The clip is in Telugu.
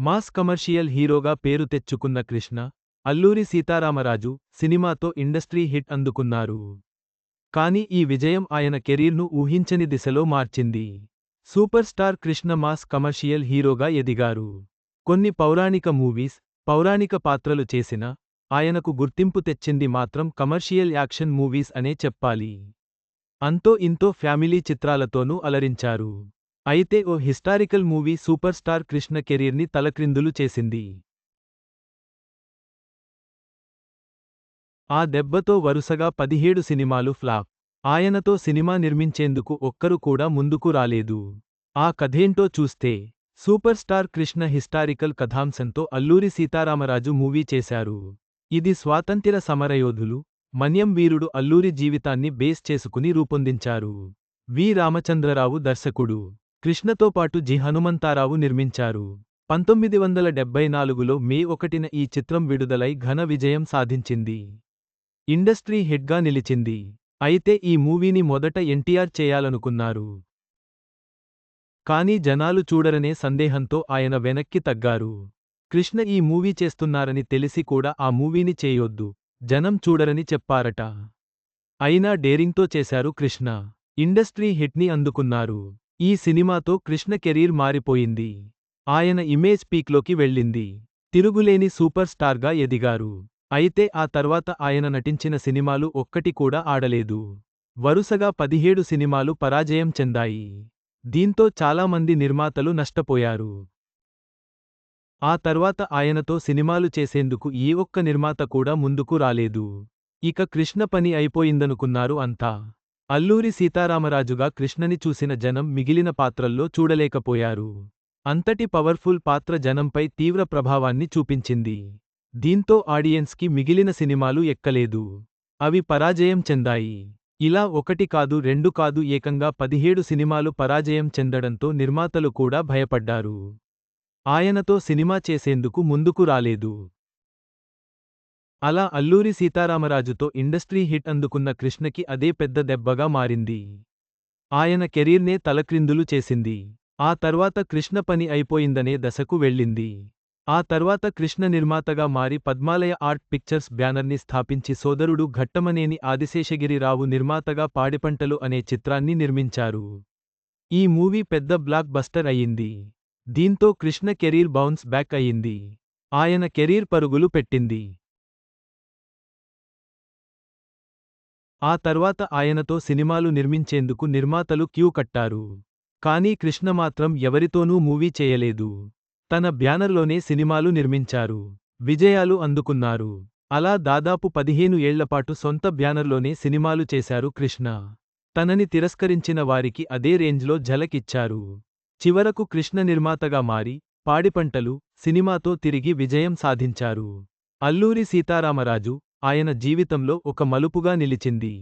మాస్ కమర్షియల్ హీరోగా పేరు తెచ్చుకున్న కృష్ణ అల్లూరి సీతారామరాజు సినిమాతో ఇండస్ట్రీ హిట్ అందుకున్నారు. కానీ ఈ విజయం ఆయన కెరీర్ను ఊహించని దిశలో మార్చింది. Super star Krishna mass commercial హీరోగా ఎదిగారు. కొన్ని పౌరాణిక మూవీస్ పౌరాణిక పాత్రలు చేసిన ఆయనకు గుర్తింపు తెచ్చింది మాత్రం కమర్షియల్ యాక్షన్ మూవీస్ అనే చెప్పాలి. అంతో ఇంతో ఫ్యామిలీ చిత్రాలతోనూ అలరించారు. అయితే ఓ historical movie super star Krishna కెరీర్ని తలక్రిందులు చేసింది. ఆ దెబ్బతో వరుసగా పదిహేడు సినిమాలు ఫ్లాప్. ఆయనతో సినిమా నిర్మించేందుకు ఒక్కరు కూడా ముందుకు రాలేదు. ఆ కథేంటో చూస్తే సూపర్ స్టార్ కృష్ణ హిస్టారికల్ కథాంశంతో అల్లూరి సీతారామరాజు మూవీ చేశారు. ఇది స్వాతంత్ర్య సమరయోధులు మన్యం వీరుడు అల్లూరి జీవితాన్ని బేస్ చేసుకుని రూపొందించారు. వి రామచంద్రరావు దర్శకుడు. కృష్ణతో పాటు జి హనుమంతారావు నిర్మించారు. పంతొమ్మిది వందల డెబ్బై నాలుగులో మే ఒకటిన ఈ చిత్రం విడుదలై ఘన విజయం సాధించింది. ఇండస్ట్రీ హిట్గా నిలిచింది. అయితే ఈ మూవీని మొదట ఎన్టీఆర్ చేయాలనుకున్నారు. కానీ జనాలు చూడరనే సందేహంతో ఆయన వెనక్కి తగ్గారు. కృష్ణ ఈ మూవీ చేస్తున్నారని తెలిసి కూడా ఆ మూవీని చేయొద్దు. జనం చూడరని చెప్పారట. అయినా డేరింగ్తో చేశారు కృష్ణ. ఇండస్ట్రీ హిట్ని అందుకున్నారు. ఈ సినిమాతో కృష్ణ కెరీర్ మారిపోయింది. ఆయన ఇమేజ్ పీక్లోకి వెళ్ళింది. తిరుగులేని సూపర్ స్టార్గా ఎదిగారు. అయితే ఆ తర్వాత ఆయన నటించిన సినిమాలు ఒక్కటి కూడా ఆడలేదు. వరుసగా పదిహేడు సినిమాలు పరాజయం చెందాయి. దీంతో చాలామంది నిర్మాతలు నష్టపోయారు. ఆ తర్వాత ఆయనతో సినిమాలు చేసేందుకు ఏ ఒక్క నిర్మాత కూడా ముందుకు రాలేదు. ఇక కృష్ణ పని అయిపోయిందనుకున్నారు అంతా. అల్లూరి సీతారామరాజుగా కృష్ణని చూసిన జనం మిగిలిన పాత్రల్లో చూడలేకపోయారు. అంతటి పవర్ఫుల్ పాత్ర జనంపై తీవ్ర ప్రభావాన్ని చూపించింది. దీంతో ఆడియన్స్కి మిగిలిన సినిమాలు ఎక్కలేదు. అవి పరాజయం చెందాయి. ఇలా ఒకటి కాదు రెండు కాదు ఏకంగా పదిహేడు సినిమాలు పరాజయం చెందడంతో నిర్మాతలు కూడా భయపడ్డారు. ఆయనతో సినిమా చేసేందుకు ముందుకు రాలేదు. అలా అల్లూరి సీతారామరాజుతో ఇండస్ట్రీ హిట్ అందుకున్న కృష్ణకి అదే పెద్ద దెబ్బగా మారింది. ఆయన కెరీర్నే తలక్రిందులు చేసింది. ఆ తర్వాత కృష్ణ పని అయిపోయిందనే దశకు వెళ్ళింది. ఆ తర్వాత కృష్ణ నిర్మాతగా మారి పద్మాలయ ఆర్ట్ పిక్చర్స్ బ్యానర్ని స్థాపించి సోదరుడు ఘట్టమనేని ఆదిశేషగిరిరావు నిర్మాతగా పాడిపంటలు అనే చిత్రాన్ని నిర్మించారు. ఈ మూవీ పెద్ద బ్లాక్ బస్టర్ అయ్యింది. దీంతో కృష్ణ కెరీర్ బౌన్స్ బ్యాక్ అయ్యింది. ఆయన కెరీర్ పరుగులు పెట్టింది. ఆ తర్వాత ఆయనతో సినిమాలు నిర్మించేందుకు నిర్మాతలు క్యూ కట్టారు. కానీ కృష్ణ మాత్రం ఎవరితోనూ మూవీ చేయలేదు. తన బ్యానర్లోనే సినిమాలు నిర్మించారు. విజయాలు అందుకున్నారు. అలా దాదాపు పదిహేను ఏళ్ళపాటు సొంత బ్యానర్లోనే సినిమాలు చేశారు కృష్ణ. తనని తిరస్కరించిన వారికి అదే రేంజ్లో ఝలకిచ్చారు. చివరకు కృష్ణ నిర్మాతగా మారి పాడిపంటలు సినిమాతో తిరిగి విజయం సాధించారు. అల్లూరి సీతారామరాజు ఆయన జీవితంలో ఒక మలుపుగా నిలిచింది.